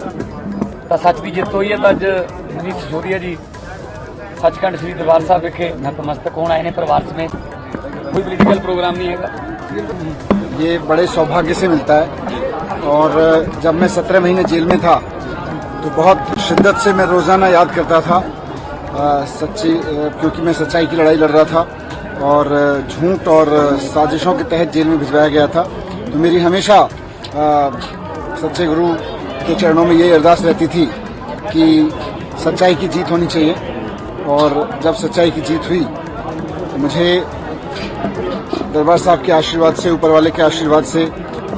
ਤਾਂ ਸੱਚ ਦੀ ਜਿੱਤ ਹੋਈ ਹੈ ਤਾਂ ਅੱਜ ਮਨੀਸ਼ ਸਿਸੋਦੀਆ ਜੀ ਸੱਚਖੰਡ ਸ੍ਰੀ ਦਰਬਾਰ ਸਾਹਿਬ ਵਿਖੇ ਨਤਮਸਤਕ ਹੋਣ ਆਏ ਨੇ ਪਰਿਵਾਰ ਸਮੇਤ ਕੋਈ ਪੋਲੀਟੀਕਲ ਪ੍ਰੋਗਰਾਮ ਨਹੀਂ ਹੈਗਾ ये बड़े सौभाग्य से मिलता है और जब मैं सत्रह महीने जेल में था तो बहुत शिद्दत से मैं रोज़ाना याद करता था अ, सच्ची अ, क्योंकि मैं सच्चाई की लड़ाई लड़ रहा था और अ, झूठ और साजिशों के तहत जेल में भिजवाया गया था तो मेरी हमेशा सच्चे गुरु के चरणों में यही अरदास रहती थी कि सच्चाई की जीत होनी चाहिए। और जब सच्चाई की जीत हुई, मुझे दरबार साहब के आशीर्वाद से, ऊपर वाले के आशीर्वाद से,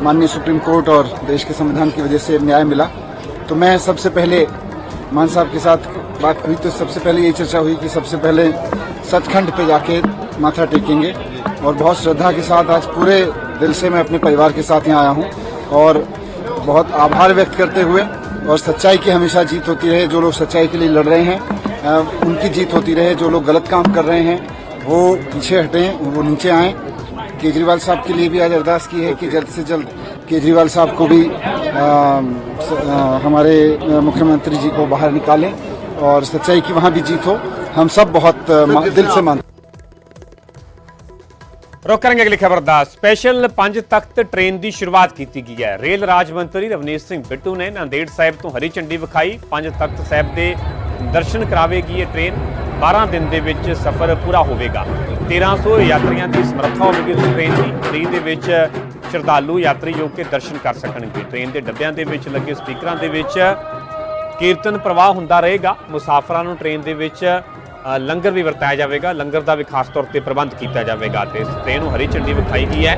माननीय सुप्रीम कोर्ट और देश के संविधान की वजह से न्याय मिला। तो मैं सबसे पहले मान साहब के साथ बात हुई तो सबसे पहले यही चर्चा हुई कि सबसे पहले सचखंड पे जाके माथा टेकेंगे। और बहुत श्रद्धा के साथ आज पूरे दिल से मैं अपने परिवार के साथ यहाँ आया हूँ। और बहुत आभार व्यक्त करते हुए और सच्चाई की हमेशा जीत होती रहे जो लोग सच्चाई के लिए लड़ रहे हैं उनकी जीत होती रहे जो लोग गलत काम कर रहे हैं वो पीछे हटें वो नीचे आएँ। केजरीवाल साहब के लिए भी आज अरदास की है कि जल्द से जल्द केजरीवाल साहब को भी आ, आ, हमारे मुख्यमंत्री जी को बाहर निकालें और सच्चाई की वहाँ भी जीत हो। हम सब बहुत दिल से मानते ਰੁਕ ਕਰਾਂਗੇ ਅਗਲੀ ਖਬਰ ਦਾ। ਸਪੈਸ਼ਲ ਪੰਜ ਤਖਤ ਟ੍ਰੇਨ ਦੀ ਸ਼ੁਰੂਆਤ ਕੀਤੀ ਗਈ ਹੈ। ਰੇਲ ਰਾਜ ਮੰਤਰੀ ਰਵਨੀਤ ਸਿੰਘ ਬਿੱਟੂ ਨੇ ਨਾਂਦੇੜ ਸਾਹਿਬ ਤੋਂ ਹਰੀ ਝੰਡੀ ਵਿਖਾਈ। ਪੰਜ ਤਖਤ ਸਾਹਿਬ ਦੇ ਦਰਸ਼ਨ ਕਰਾਵੇਗੀ ਇਹ ਟ੍ਰੇਨ। 12 ਦਿਨ ਦੇ ਵਿੱਚ ਸਫ਼ਰ ਪੂਰਾ ਹੋਵੇਗਾ। 1300 ਯਾਤਰੀਆਂ ਦੀ ਸਮਰੱਥਾ ਹੋਵੇਗੀ ਇਸ ਟ੍ਰੇਨ ਦੀ। ਫਰੀ ਦੇ ਵਿੱਚ ਸ਼ਰਧਾਲੂ ਯਾਤਰੀ ਜੋ ਕਿ ਦਰਸ਼ਨ ਕਰ ਸਕਣਗੇ। ਟ੍ਰੇਨ ਦੇ ਡੱਬਿਆਂ ਦੇ ਵਿੱਚ ਲੱਗੇ ਸਪੀਕਰਾਂ ਦੇ ਵਿੱਚ ਕੀਰਤਨ ਪ੍ਰਵਾਹ ਹੁੰਦਾ ਰਹੇਗਾ। ਮੁਸਾਫਰਾਂ ਨੂੰ ਟ੍ਰੇਨ ਦੇ ਵਿੱਚ ਲੰਗਰ ਵੀ ਵਰਤਾਇਆ ਜਾਵੇਗਾ। ਲੰਗਰ ਦਾ ਵੀ ਖਾਸ ਤੌਰ ਤੇ ਪ੍ਰਬੰਧ ਕੀਤਾ ਜਾਵੇਗਾ ਤੇ ਇਸ ਟ੍ਰੇਨ ਨੂੰ ਹਰੀ ਝੰਡੀ ਵਿਖਾਈ ਗਈ ਹੈ।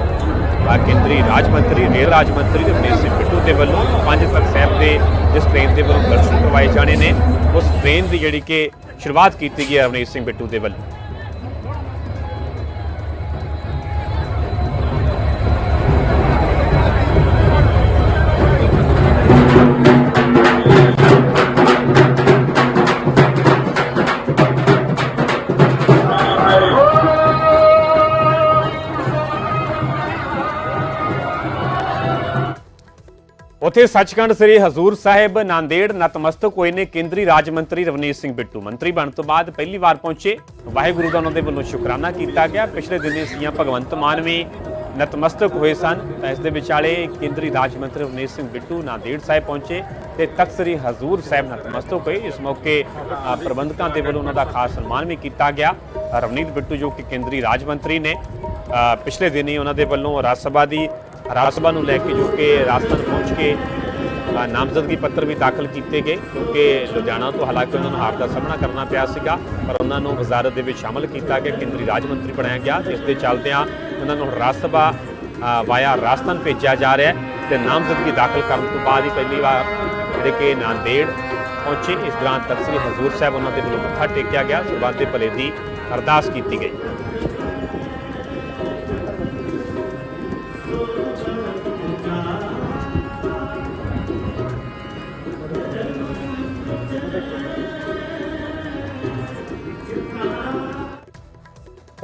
ਆ ਕੇਂਦਰੀ ਰਾਜ ਮੰਤਰੀ, ਰੇਲ ਰਾਜ ਮੰਤਰੀ ਰਮੇਸ਼ ਸਿੰਘ ਬਿੱਟੂ ਦੇ ਵੱਲੋਂ ਪੰਜ ਤਖਤ ਸਾਹਿਬ ਦੇ ਜਿਸ ਟ੍ਰੇਨ ਦੇ ਵੱਲੋਂ ਦਰਸ਼ਨ ਕਰਵਾਏ ਜਾਣੇ ਨੇ। ਉਸ ਟ੍ਰੇਨ ਦੀ ਜਿਹੜੀ ਕਿ ਸ਼ੁਰੂਆਤ ਕੀਤੀ ਗਈ ਹੈ ਰਮੇਸ਼ ਸਿੰਘ ਬਿੱਟੂ ਦੇ ਵੱਲੋਂ। ਉੱਥੇ ਸੱਚਖੰਡ ਸ੍ਰੀ ਹਜ਼ੂਰ ਸਾਹਿਬ ਨਾਂਦੇੜ ਨਤਮਸਤਕ ਹੋਏ ਨੇ ਕੇਂਦਰੀ ਰਾਜ ਮੰਤਰੀ ਰਵਨੀਤ ਸਿੰਘ ਬਿੱਟੂ। ਮੰਤਰੀ ਬਣਨ ਤੋਂ ਬਾਅਦ ਪਹਿਲੀ ਵਾਰ ਪਹੁੰਚੇ। ਵਾਹਿਗੁਰੂ ਦਾ ਉਹਨਾਂ ਦੇ ਵੱਲੋਂ ਸ਼ੁਕਰਾਨਾ ਕੀਤਾ ਗਿਆ। ਪਿਛਲੇ ਦਿਨੀ ਸੀਐਮ ਭਗਵੰਤ ਮਾਨ ਵੀ ਨਤਮਸਤਕ ਹੋਏ ਸਨ। ਤਾਂ ਇਸ ਦੇ ਵਿਚਾਲੇ ਕੇਂਦਰੀ ਰਾਜ ਮੰਤਰੀ ਰਵਨੀਤ ਸਿੰਘ ਬਿੱਟੂ ਨਾਂਦੇੜ ਸਾਹਿਬ ਪਹੁੰਚੇ ਤੇ ਤਖਤ ਸ੍ਰੀ ਹਜ਼ੂਰ ਸਾਹਿਬ ਨਤਮਸਤਕ ਹੋਏ। ਇਸ ਮੌਕੇ ਪ੍ਰਬੰਧਕਾਂ ਦੇ ਵੱਲੋਂ ਉਹਨਾਂ ਦਾ ਖਾਸ ਸਨਮਾਨ ਵੀ ਕੀਤਾ ਗਿਆ। ਰਵਨੀਤ ਬਿੱਟੂ ਜੋ ਕਿ ਕੇਂਦਰੀ ਰਾਜ ਮੰਤਰੀ ਨੇ ਅ, ਪਿਛਲੇ ਦਿਨੀ ਉਹਨਾਂ ਦੇ ਵੱਲੋਂ ਰਾਜ ਸਭਾ ਦੀ ਰਾਜ ਸਭਾ ਨੂੰ ਲੈ ਕੇ ਜੋ ਕਿ ਰਾਜਸਥਾਨ ਪਹੁੰਚ ਕੇ ਨਾਮਜ਼ਦਗੀ ਪੱਤਰ ਵੀ ਦਾਖਲ ਕੀਤੇ ਗਏ ਕਿਉਂਕਿ ਲੁਧਿਆਣਾ ਤੋਂ ਹਾਲਾਂਕਿ ਉਹਨਾਂ ਨੂੰ ਹਾਰ ਦਾ ਸਾਹਮਣਾ ਕਰਨਾ ਪਿਆ ਸੀਗਾ, ਪਰ ਉਹਨਾਂ ਨੂੰ ਵਜ਼ਾਰਤ ਦੇ ਵਿੱਚ ਸ਼ਾਮਲ ਕੀਤਾ ਗਿਆ, ਕੇਂਦਰੀ ਰਾਜ ਮੰਤਰੀ ਬਣਾਇਆ ਗਿਆ ਜਿਸ ਦੇ ਚੱਲਦਿਆਂ ਉਹਨਾਂ ਨੂੰ ਰਾਜ ਸਭਾ ਵਾਇਆ ਰਾਜਸਥਾਨ ਭੇਜਿਆ ਜਾ ਰਿਹਾ ਹੈ ਤੇ ਨਾਮਜ਼ਦਗੀ ਦਾਖਲ ਕਰਨ ਤੋਂ ਬਾਅਦ ਹੀ ਪਹਿਲੀ ਵਾਰ ਜਿਹੜੇ ਕਿ ਨਾਂਦੇੜ ਪਹੁੰਚੇ, ਇਸ ਦੌਰਾਨ ਤਖਤ ਸ੍ਰੀ ਹਜ਼ੂਰ ਸਾਹਿਬ ਉਹਨਾਂ ਦੇ ਵੱਲੋਂ ਮੱਥਾ ਟੇਕਿਆ ਗਿਆ ਸਰਬੱਤ ਦੇ ਭਲੇ ਦੀ ਅਰਦਾਸ ਕੀਤੀ ਗਈ।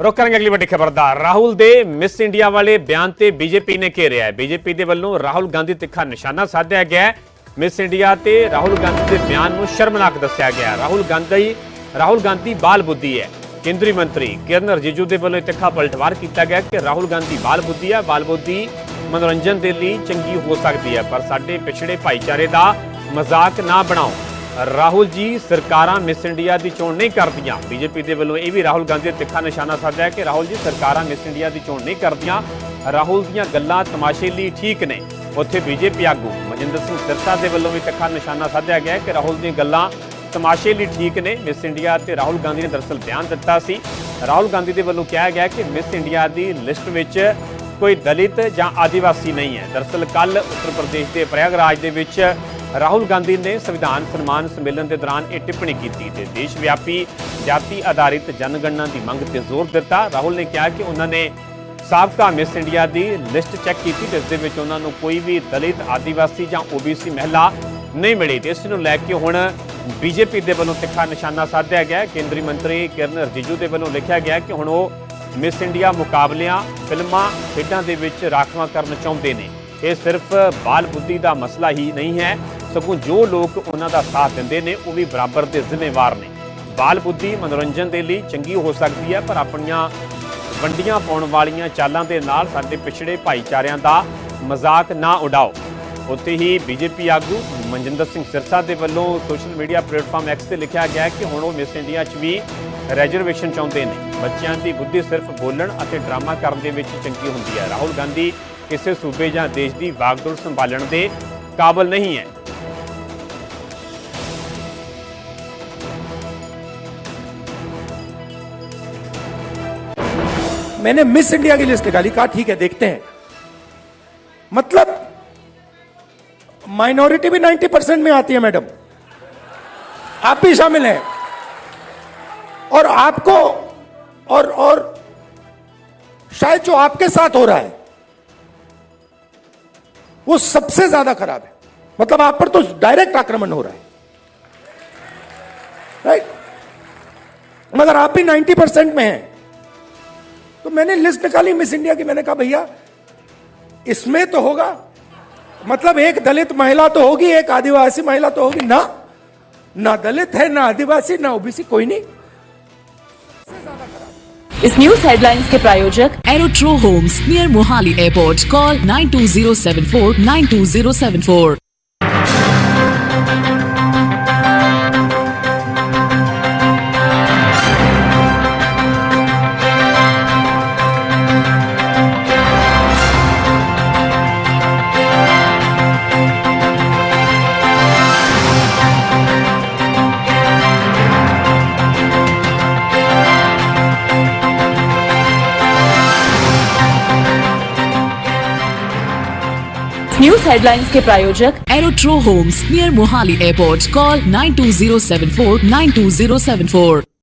ਰੁਕ ਕਰਾਂਗੇ ਅਗਲੀ ਵੱਡੀ ਖਬਰਦਾਰ ਰਾਹੁਲ ਦੇ ਮਿਸ ਇੰਡੀਆ ਵਾਲੇ ਬਿਆਨ ਤੇ ਬੀਜੇਪੀ ਨੇ ਘੇਰਿਆ ਹੈ। ਬੀਜੇਪੀ ਦੇ ਵੱਲੋਂ ਰਾਹੁਲ ਗਾਂਧੀ ਤਿੱਖਾ ਨਿਸ਼ਾਨਾ ਸਾਧਿਆ ਗਿਆ ਹੈ। ਮਿਸ ਇੰਡੀਆ ਤੇ ਰਾਹੁਲ ਗਾਂਧੀ ਦੇ ਬਿਆਨ ਨੂੰ ਸ਼ਰਮਨਾਕ ਦੱਸਿਆ ਗਿਆ ਰਾਹੁਲ ਗਾਂਧੀ ਰਾਹੁਲ ਗਾਂਧੀ ਬਾਲ ਬੁੱਧੀ ਹੈ। ਕੇਂਦਰੀ ਮੰਤਰੀ ਕਿਰਨ ਰਿਜਿਜੂ ਦੇ ਵੱਲੋਂ ਇਹ ਤਿੱਖਾ ਪਲਟਵਾਰ ਕੀਤਾ ਗਿਆ ਕਿ ਰਾਹੁਲ ਗਾਂਧੀ ਬਾਲ ਬੁੱਧੀ ਹੈ। ਬਾਲ ਬੁੱਧੀ ਮਨੋਰੰਜਨ ਦੇ ਲਈ ਚੰਗੀ ਹੋ ਸਕਦੀ ਹੈ, ਪਰ ਸਾਡੇ ਪਿਛੜੇ ਭਾਈਚਾਰੇ ਦਾ ਮਜ਼ਾਕ ਨਾ ਬਣਾਓ। ਰਾਹੁਲ ਜੀ ਸਰਕਾਰਾਂ ਮਿਸ ਇੰਡੀਆ ਦੀ ਚੋਣ ਨਹੀਂ ਕਰਦੀਆਂ। ਬੀਜੇਪੀ ਦੇ ਵੱਲੋਂ ਇਹ ਵੀ ਰਾਹੁਲ ਗਾਂਧੀ ਦਾ ਤਿੱਖਾ ਨਿਸ਼ਾਨਾ ਸਾਧਿਆ ਕਿ ਰਾਹੁਲ ਜੀ ਸਰਕਾਰਾਂ ਮਿਸ ਇੰਡੀਆ ਦੀ ਚੋਣ ਨਹੀਂ ਕਰਦੀਆਂ। ਰਾਹੁਲ ਦੀਆਂ ਗੱਲਾਂ ਤਮਾਸ਼ੇ ਲਈ ਠੀਕ ਨੇ। ਉੱਥੇ ਬੀਜੇਪੀ ਆਗੂ ਮਨਜਿੰਦਰ ਸਿੰਘ ਸਿਰਸਾ ਦੇ ਵੱਲੋਂ ਵੀ ਤਿੱਖਾ ਨਿਸ਼ਾਨਾ ਸਾਧਿਆ ਗਿਆ ਕਿ ਰਾਹੁਲ ਦੀਆਂ ਗੱਲਾਂ ਤਮਾਸ਼ੇ ਲਈ ਠੀਕ ਨੇ। ਮਿਸ ਇੰਡੀਆ ਤੇ ਰਾਹੁਲ ਗਾਂਧੀ ਨੇ ਦਰਅਸਲ ਬਿਆਨ ਦਿੱਤਾ ਸੀ। ਰਾਹੁਲ ਗਾਂਧੀ ਦੇ ਵੱਲੋਂ ਕਿਹਾ ਗਿਆ ਕਿ ਮਿਸ ਇੰਡੀਆ ਦੀ ਲਿਸਟ ਵਿੱਚ ਕੋਈ ਦਲਿਤ ਜਾਂ ਆਦੀਵਾਸੀ ਨਹੀਂ ਹੈ। ਦਰਅਸਲ ਕੱਲ ਉੱਤਰ ਪ੍ਰਦੇਸ਼ ਦੇ ਪ੍ਰਯਾਗਰਾਜ ਦੇ ਵਿੱਚ ਰਾਹੁਲ ਗਾਂਧੀ ਨੇ ਸੰਵਿਧਾਨ ਸਨਮਾਨ ਸੰਮੇਲਨ ਦੇ ਦੌਰਾਨ ਇਹ ਟਿੱਪਣੀ ਕੀਤੀ ਤੇ ਦੇਸ਼ ਵਿਆਪੀ ਜਾਤੀ ਆਧਾਰਿਤ ਜਨਗਣਨਾ ਦੀ ਮੰਗ ਤੇ ਜ਼ੋਰ ਦਿੱਤਾ। ਰਾਹੁਲ ਨੇ ਕਿਹਾ ਕਿ ਉਹਨਾਂ ਨੇ ਸਾਬਕਾ ਮਿਸ ਇੰਡੀਆ ਦੀ ਲਿਸਟ ਚੈੱਕ ਕੀਤੀ ਜਿਸ ਦੇ ਵਿੱਚ ਉਹਨਾਂ ਨੂੰ ਕੋਈ ਵੀ ਦਲਿਤ, ਆਦੀਵਾਸੀ ਜਾਂ ਓਬੀਸੀ ਮਹਿਲਾ ਨਹੀਂ ਮਿਲੀ ਤੇ ਇਸ ਨੂੰ ਲੈ ਕੇ ਹੁਣ ਬੀਜੇਪੀ ਦੇ ਵੱਲੋਂ ਤਿੱਖਾ ਨਿਸ਼ਾਨਾ ਸਾਧਿਆ ਗਿਆ ਕੇਂਦਰੀ ਮੰਤਰੀ ਕਿਰਨ ਰਿਜਿਜੂ ਦੇ ਵੱਲੋਂ ਲਿਖਿਆ ਗਿਆ ਕਿ ਹੁਣ ਉਹ ਮਿਸ ਇੰਡੀਆ ਮੁਕਾਬਲਿਆਂ, ਫਿਲਮਾਂ, ਖੇਡਾਂ ਦੇ ਵਿੱਚ ਰਾਖਵਾਂ ਕਰਨ ਚਾਹੁੰਦੇ ਨੇ। ਇਹ ਸਿਰਫ ਬਾਲ ਬੁੱਧੀ ਦਾ ਮਸਲਾ ਹੀ ਨਹੀਂ ਹੈ ਸਗੋਂ ਜੋ ਲੋਕ ਉਹਨਾਂ ਦਾ ਸਾਥ ਦਿੰਦੇ ਨੇ, ਉਹ ਵੀ ਬਰਾਬਰ ਦੇ ਜ਼ਿੰਮੇਵਾਰ ਨੇ। ਬਾਲ ਬੁੱਧੀ ਮਨੋਰੰਜਨ ਦੇ ਲਈ ਚੰਗੀ ਹੋ ਸਕਦੀ ਹੈ, ਪਰ ਆਪਣੀਆਂ ਵੰਡੀਆਂ ਪਾਉਣ ਵਾਲੀਆਂ ਚਾਲਾਂ ਦੇ ਨਾਲ ਸਾਡੇ ਪਿਛੜੇ ਭਾਈਚਾਰਿਆਂ ਦਾ ਮਜ਼ਾਕ ਨਾ ਉਡਾਓ। ਉੱਥੇ ਹੀ ਬੀਜੇਪੀ ਆਗੂ ਮਨਜਿੰਦਰ ਸਿੰਘ ਸਿਰਸਾ ਦੇ ਵੱਲੋਂ ਸੋਸ਼ਲ ਮੀਡੀਆ ਪਲੇਟਫਾਰਮ ਐਕਸ ਤੇ ਲਿਖਿਆ ਗਿਆ ਕਿ ਹੁਣ ਉਹ ਮਿਸ ਇੰਡੀਆ 'ਚ ਵੀ ਰੈਜ਼ਰਵੇਸ਼ਨ ਚਾਹੁੰਦੇ ਨੇ। ਬੱਚਿਆਂ ਦੀ ਬੁੱਧੀ ਸਿਰਫ ਬੋਲਣ ਅਤੇ ਡਰਾਮਾ ਕਰਨ ਦੇ ਵਿੱਚ ਚੰਗੀ ਹੁੰਦੀ ਹੈ। ਰਾਹੁਲ ਗਾਂਧੀ ਕਿਸੇ ਸੂਬੇ ਜਾਂ ਦੇਸ਼ ਦੀ ਵਾਗਡੋਰ ਸੰਭਾਲਣ ਦੇ ਕਾਬਲ ਨਹੀਂ ਹੈ। मैंने मिस इंडिया की लिस्ट निकाली, कहा, ठीक है, देखते हैं. मतलब माइनॉरिटी भी 90 परसेंट में आती है, मैडम। आप भी शामिल हैं। और आपको, और और शायद जो आपके साथ हो रहा है, वो सबसे ज़्यादा खराब है। मतलब आप पर तो डायरेक्ट आक्रमण हो रहा है। राइट मगर आप भी 90 परसेंट में हैं। तो मैंने लिस्ट निकाली मिस इंडिया की मैंने कहा भैया इसमें तो होगा। मतलब एक दलित महिला तो होगी एक आदिवासी महिला तो होगी। ना ना दलित है ना आदिवासी ना ओबीसी कोई नहीं। इस न्यूज़ हेडलाइंस के प्रायोजक Aerotro Homes near Mohali Airport. Call 92074 news headlines के प्रायोजक Aerotro Homes near Mohali Airport. Call 92074 92074.